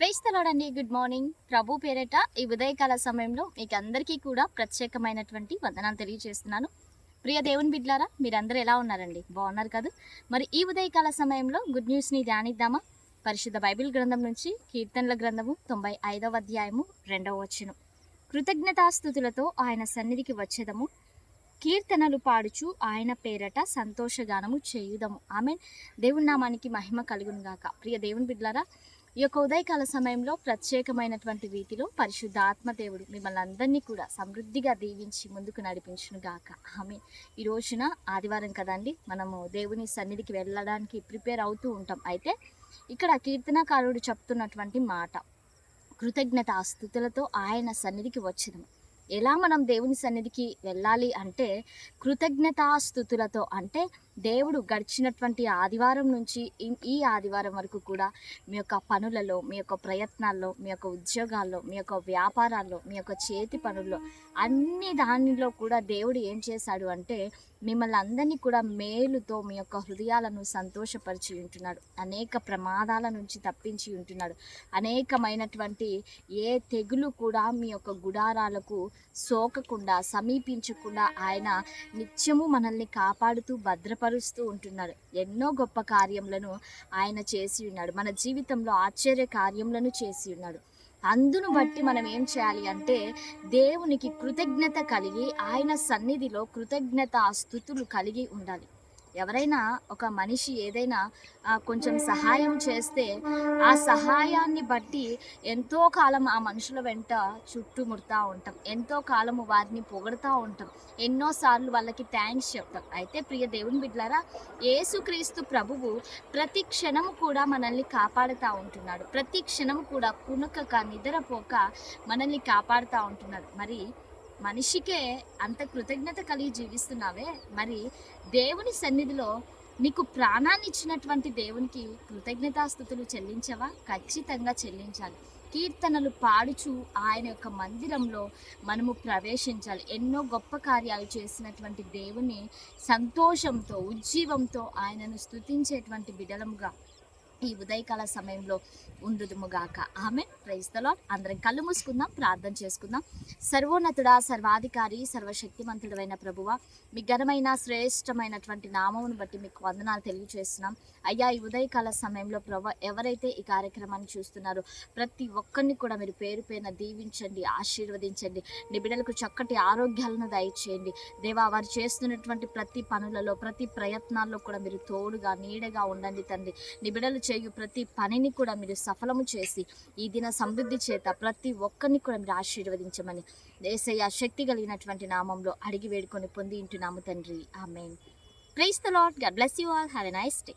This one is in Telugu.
ప్రైస్తలాడండి గుడ్ మార్నింగ్. ప్రభు పేరట ఈ ఉదయకాల సమయంలో మీకు అందరికీ కూడా ప్రత్యేకమైనటువంటి వందనాలు తెలియజేస్తున్నాను. ప్రియ దేవుని బిడ్లారా మీరందరూ ఎలా ఉన్నారండి? బాగున్నారు కదా? మరి ఈ ఉదయకాల సమయంలో గుడ్ న్యూస్ని ధ్యానిద్దామా? పరిశుద్ధ బైబిల్ గ్రంథం నుంచి కీర్తనల గ్రంథము తొంభై ఐదవ అధ్యాయము రెండవ వచనం. కృతజ్ఞతాస్థుతులతో ఆయన సన్నిధికి వచ్చేదము. కీర్తనలు పాడుచు ఆయన పేరట సంతోషగానము చేయుదము. ఆమె దేవుని నామానికి మహిమ కలుగును గాక ప్రియ దేవుని బిడ్లారా ఈ యొక్క ఉదయకాల సమయంలో ప్రత్యేకమైనటువంటి రీతిలో పరిశుద్ధ ఆత్మదేవుడు మిమ్మల్ని అందరినీ కూడా సమృద్ధిగా దీవించి ముందుకు నడిపించును గాక. ఆమె ఈ రోజున ఆదివారం కదండి మనము దేవుని సన్నిధికి వెళ్ళడానికి ప్రిపేర్ అవుతూ ఉంటాం. అయితే ఇక్కడ కీర్తనకారుడు చెప్తున్నటువంటి మాట కృతజ్ఞత ఆస్తుతులతో ఆయన సన్నిధికి వచ్చేదము ఎలా మనం దేవుని సన్నిధికి వెళ్ళాలి అంటే కృతజ్ఞతాస్థుతులతో అంటే దేవుడు గడిచినటువంటి ఆదివారం నుంచి ఈ- ఈ ఆదివారం వరకు కూడా మీ యొక్క పనులలో మీ యొక్క ప్రయత్నాల్లో మీ యొక్క ఉద్యోగాల్లో మీ యొక్క వ్యాపారాల్లో మీ యొక్క చేతి పనుల్లో అన్ని దానిలో కూడా దేవుడు ఏం చేశాడు అంటే మిమ్మల్ని అందరినీ కూడా మేలుతో మీ యొక్క హృదయాలను సంతోషపరిచి ఉంటున్నాడు. అనేక ప్రమాదాల నుంచి తప్పించి ఉంటున్నాడు. అనేకమైనటువంటి ఏ తెగులు కూడా మీ యొక్క గుడారాలకు సోకకుండా సమీపించకుండా ఆయన నిత్యము మనల్ని కాపాడుతూ భద్రపరుస్తూ ఉంటున్నాడు ఎన్నో గొప్ప కార్యములను ఆయన చేసి ఉన్నాడు. మన జీవితంలో ఆశ్చర్య కార్యములను చేసి ఉన్నాడు. అందును బట్టి మనం ఏం చేయాలి అంటే దేవునికి కృతజ్ఞత కలిగి ఆయన సన్నిధిలో కృతజ్ఞత స్థుతులు కలిగి ఉండాలి. ఎవరైనా ఒక మనిషి ఏదైనా కొంచెం సహాయం చేస్తే ఆ సహాయాన్ని బట్టి ఎంతో కాలం ఆ మనుషుల వెంట చుట్టుముడతా ఉంటాం. ఎంతో కాలము వారిని పొగడుతూ ఉంటాం. ఎన్నోసార్లు వాళ్ళకి థ్యాంక్స్ చెప్తాం. అయితే ప్రియ దేవుని బిడ్లారా యేసుక్రీస్తు ప్రభువు ప్రతి క్షణము కూడా మనల్ని కాపాడుతూ ఉంటున్నాడు. ప్రతి క్షణము కూడా కునుకక నిద్రపోక మనల్ని కాపాడుతూ ఉంటున్నాడు. మరి మనిషికే అంత కృతజ్ఞత కలిగి జీవిస్తున్నావే. మరి దేవుని సన్నిధిలో నీకు ప్రాణాన్ని ఇచ్చినటువంటి దేవునికి కృతజ్ఞతాస్థుతులు చెల్లించవా? ఖచ్చితంగా చెల్లించాలి. కీర్తనలు పాడుచు ఆయన యొక్క మందిరంలో మనము ప్రవేశించాలి. ఎన్నో గొప్ప కార్యాలు చేసినటువంటి దేవుని సంతోషంతో ఉజ్జీవంతో ఆయనను స్తుతించేటువంటి బిడలముగా ఈ ఉదయకాల సమయంలో ఉండుదుముగాక. ఆమె ప్రైస్తలో అందరం కళ్ళు మూసుకుందాం ప్రార్థన చేసుకుందాం. సర్వోన్నతుడా సర్వాధికారి సర్వశక్తిమంతుడైన ప్రభువ మీ ఘనమైన శ్రేష్టమైనటువంటి నామమును బట్టి మీకు వందనాలు తెలియజేస్తున్నాం అయ్యా ఈ ఉదయకాల సమయంలో ప్రభు ఎవరైతే ఈ కార్యక్రమాన్ని చూస్తున్నారో ప్రతి ఒక్కరిని కూడా మీరు పేరు పైన దీవించండి ఆశీర్వదించండి నీ బిడ్డలకు చక్కటి ఆరోగ్యాలను దయచేయండి. దేవా వారు చేస్తున్నటువంటి ప్రతి పనులలో ప్రతి ప్రయత్నాల్లో కూడా మీరు తోడుగా నీడగా ఉండండి తండ్రి. నీ బిడ్డలు చేయు ప్రతి పనిని కూడా మీరు సఫలము చేసి ఈ దిన సమృద్ధి చేత ప్రతి ఒక్కరిని కూడా మీరు ఆశీర్వదించమని దేశయ్య శక్తి కలిగినటువంటి నామంలో అడిగి వేడుకొని పొంది ఇంటున్నాము తండ్రి. ఆమె praise the Lord God bless you all have a nice day